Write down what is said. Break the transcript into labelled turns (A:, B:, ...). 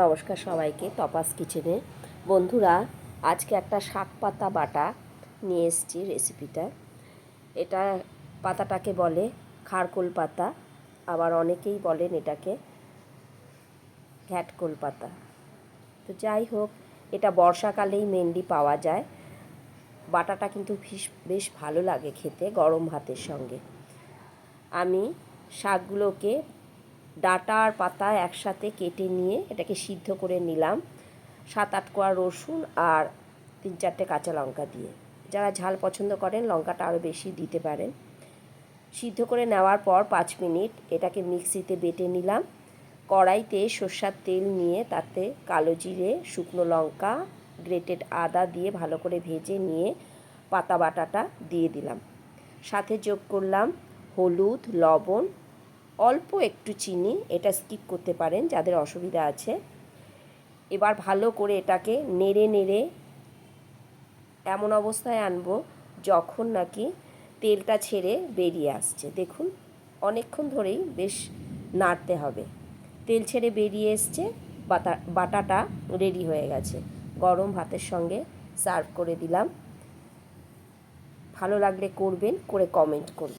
A: নমস্কার সবাইকে তপাস কিচেনে। বন্ধুরা, আজকে একটা শাক পাতা বাটা নিয়ে এসেছি রেসিপিটা। এটা পাতাটাকে বলে খারকোল পাতা, আবার অনেকেই বলেন এটাকে ঘ্যাটকোল পাতা। তো যাই হোক, এটা বর্ষাকালেই মেনলি পাওয়া যায়। বাটাটা কিন্তু বেশ ভালো লাগে খেতে গরম ভাতের সঙ্গে। আমি শাকগুলোকে ডাটা আর পাতা একসাথে কেটে নিয়ে এটাকে সিদ্ধ করে নিলাম। সাত আট কোয়া রসুন আর তিন চারটে কাঁচা লঙ্কা দিয়ে। যারা ঝাল পছন্দ করেন, লঙ্কাটা আরও বেশি দিতে পারেন। সিদ্ধ করে নেওয়ার পর পাঁচ মিনিট এটাকে মিক্সিতে বেটে নিলাম। কড়াইতে সর্ষার তেল নিয়ে তাতে কালো জিরে, শুকনো লঙ্কা, গ্রেটেড আদা দিয়ে ভালো করে ভেজে নিয়ে পাতা বাটাটা দিয়ে দিলাম। সাথে যোগ করলাম হলুদ, লবণ অল্প একটু চিনি এটা স্কিপ করতে পারেন, যাদের অসুবিধা আছে। এবার ভালো করে এটাকে নেড়ে নেড়ে এমন অবস্থায় আনব যখন নাকি তেলটা ছেড়ে বেরিয়ে আসছে। দেখুন, অনেকক্ষণ ধরেই বেশ নাড়তে হবে। তেল ছেড়ে বেরিয়ে এসছে, বাটা, বাটাটা রেডি হয়ে গেছে। গরম ভাতের সঙ্গে সার্ভ করে দিলাম। ভালো লাগলে করবেন, করে কমেন্ট করবেন